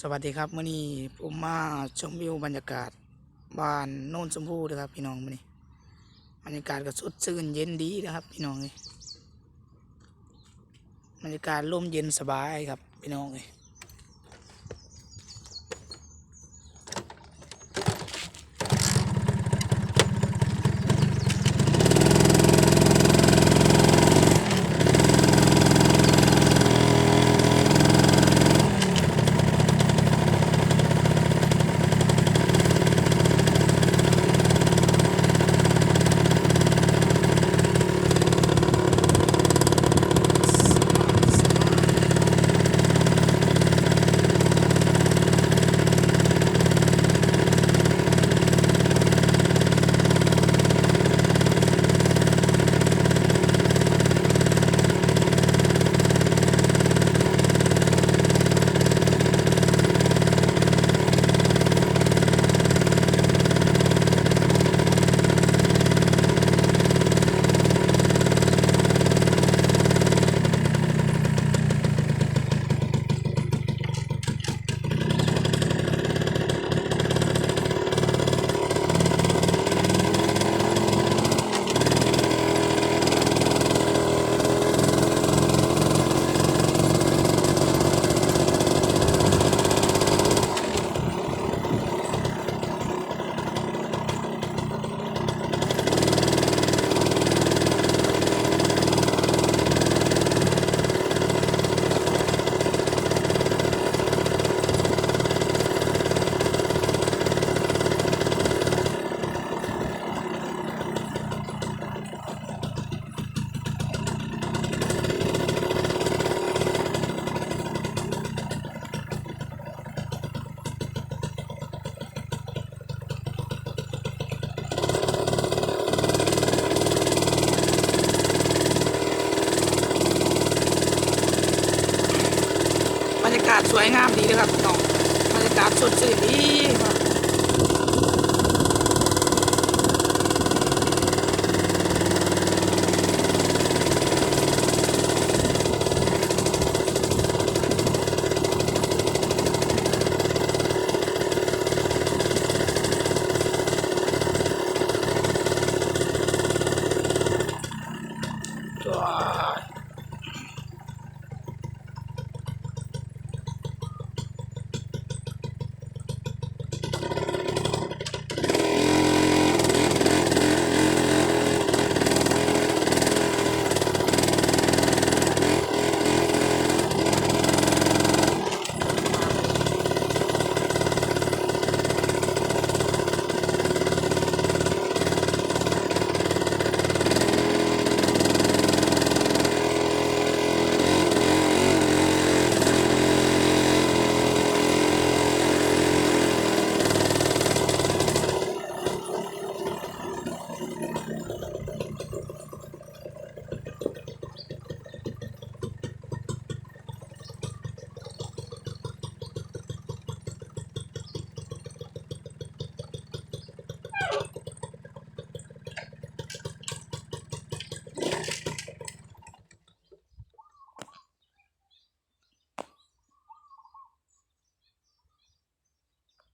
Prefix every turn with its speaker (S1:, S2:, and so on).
S1: สวัสดีครับมื่อนี้ผมมาชมวิวบรรยากาศบ้านโน่นชมพูนะครับ พี่น้องมื่อนี้บรรยากาศก็สดชื่นเย็นดีนะครับ พี่น้องเลยบรรยากาศร่มเย็นสบายครับ พี่น้องเลย รยากาศสวยงามดีนะครับน้องบรรยากาศสดชื่นดีครับ